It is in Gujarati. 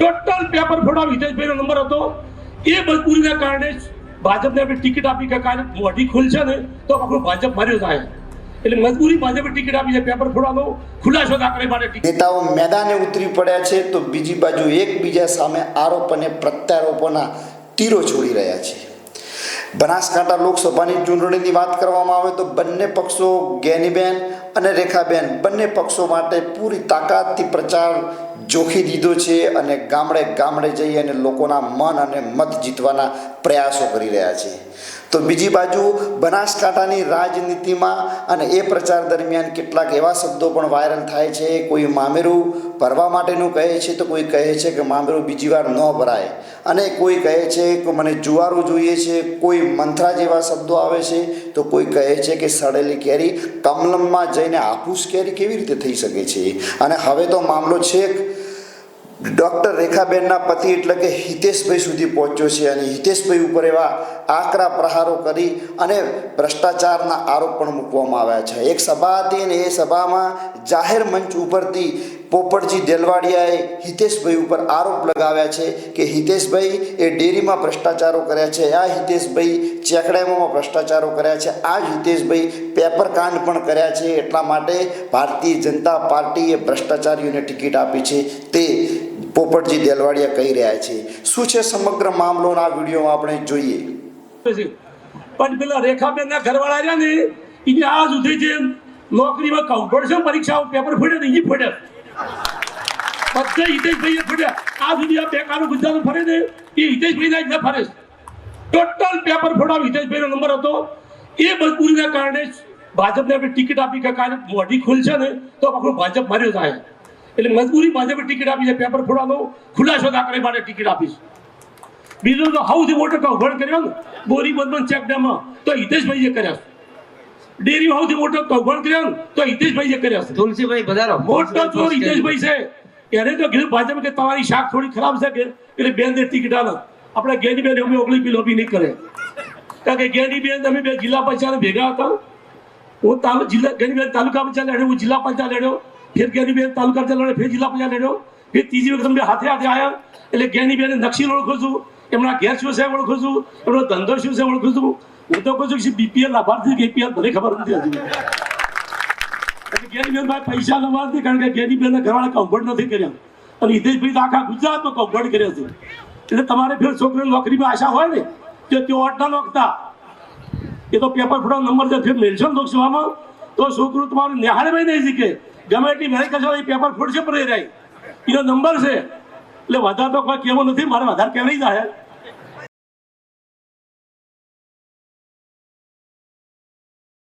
ટોટલ પેપર ફોડા હિતેશભાઈનો નંબર હતો. એ મજબૂરીના કારણે ભાજપને આપણે ટિકિટ આપી કે કાલે મોઢી ખુલશે ને તો આપણું ભાજપ માર્યો થાય એટલે મજબૂરી ભાજપે ટિકિટ આપી છે પેપર ફોડાનો ખુલાસો દાખલે માટે નેતાઓ મેદાને ઉતરી પડ્યા છે તો બીજી બાજુ એકબીજા સામે આરોપ અને તીરો છોડી રહ્યા છે. બનાસકાંઠા લોકસભાની ચૂંટણીની વાત કરવામાં આવે તો બંને પક્ષો ગેનીબેન અને રેખાબેન બંને પક્ષો માટે પૂરી તાકાતથી પ્રચાર જોખી દીધો છે અને ગામડે ગામડે જઈ અને લોકોના મન અને મત જીતવાના પ્રયાસો કરી રહ્યા છે. તો બીજી બાજુ બનાસકાંઠાની રાજનીતિમાં અને એ પ્રચાર દરમિયાન કેટલાક એવા શબ્દો પણ વાયરલ થાય છે. કોઈ મામેરું ભરવા માટેનું કહે છે તો કોઈ કહે છે કે મામેરું બીજી વાર ન ભરાય. અને કોઈ કહે છે કે મને જુવારો જોઈએ છે, કોઈ મંથરા જેવા શબ્દો આવે છે તો કોઈ કહે છે કે સડેલી કેરી કમલમમાં જઈને હાફૂસ કેરી કેવી રીતે થઈ શકે છે? અને હવે તો મામલો છેક ડૉક્ટર રેખાબેનના પતિ એટલે કે હિતેશભાઈ સુધી પહોંચ્યો છે અને હિતેશભાઈ ઉપર એવા આકરા પ્રહારો કરી અને ભ્રષ્ટાચારના આરોપ પણ મૂકવામાં આવ્યા છે. એક સભા હતી અને એ સભામાં જાહેર મંચ ઉપરથી પોપટજી દેલવાડિયાએ હિતેશભાઈ ઉપર આરોપ લગાવ્યા છે કે હિતેશભાઈ એ ડેરીમાં ભ્રષ્ટાચારો કર્યા છે, આ હિતેશભાઈ ચેકડાઈમાં ભ્રષ્ટાચારો કર્યા છે, આ જ હિતેશભાઈ પેપરકાંડ પણ કર્યા છે. એટલા માટે ભારતીય જનતા પાર્ટીએ ભ્રષ્ટાચારીઓને ટિકિટ આપી છે. તે પોપટજી દેલવાડિયા કહી રહ્યા છે. શું છે સમગ્ર મામલોના આ વિડીયોમાં આપણે જોઈએ? પણ પેલા રેખાબેનના ઘરવાળા રહ્યા ને એને આ સુધી જે નોકરીમાં કોમ્પિટિશન પરીક્ષાઓ પેપર ફોડ્યા ને એ ફોડ્યા. બધા હિતેશભાઈએ ફોડ્યા. આ સુધી આ બેકારો ગુજરાત ફરે ને, એ હિતેશભાઈના જ ન ફરે. ટોટલ પેપર ફોડાવ હિતેશભાઈનો નંબર હતો. એ મજબૂરીના કારણે ભાજપને આપણે ટિકિટ આપી કે કાલે મોઢી ખુલશે ને, તો આપણું ભાજપ માર્યો થાય એટલે મજબૂરી ભાજપે ટિકિટ આપી છે પેપર ફોડાનો ખુલાસો દાખલે માટે ટિકિટ આપીશ બીજું તો સૌથી મોટો કૌભાંડ કર્યો ને બોરી બંધન ચેક ડેમમાં તો હિતેશભાઈએ કર્યા છે. ડેરી સૌથી મોટો કૌભાંડ કર્યો ને તો હિતેશભાઈએ કર્યા છે. તુલસીભાઈ પધારો મોટો ચોર હિતેશભાઈ છે. એને તો કીધું ભાજપ કે તમારી શાક થોડી ખરાબ છે કે એટલે બેન દે ટિકિટ આલો. આપણે ગેની બેન અમે ઓગળી પી લોબી નહીં કરે. કારણ કે ગેની બેન તમે બે જિલ્લા પંચાયત ભેગા હતા. હું તાલુ જિલ્લા ગેની બેન તાલુકા પંચાયત લડ્યો હું જિલ્લા પંચાયત લડ્યો. ફેર જ્ઞાનીબેન તાલુકા પંચાયત ફેર જિલ્લા પંચાયત લડ્યો ફેર ત્રીજી વખત અમને હાથે હાથે આવ્યા એટલે ગેની બેન નકશી ઓળખું છું એમના ઘેર શું છે ઓળખું છું એમનો ધંધો શું છે ઓળખું છું હું તો કહું છું કે બીપીએલ લાભાર્થી કે એપીએલ મને ખબર નથી હજુ. એટલે ગેનીબેન ભાઈ પૈસા નથી કારણ કે ગેનીબેન ઘરવાળા કૌભાંડ નથી કર્યા. અને હિતેશભાઈ તો આખા ગુજરાતમાં કૌભાંડ કર્યા છે. એટલે તમારે ફેર છોકરીની નોકરીમાં આશા હોય ને, તો તેઓ અટ ના નોખતા. એ તો પેપર ફોટો નંબર છે, ફેર મેન્શન લોકસભામાં તો છોકરું તમારું નિહાળભાઈ નહીં શીખે. ગમે એટલી મહેનત કરશો, એ પેપર ફૂટશે પર રહી. એનો નંબર છે. એટલે વધારે તો કોઈ કહેવું નથી, મારે વધારે કહેવાય જાય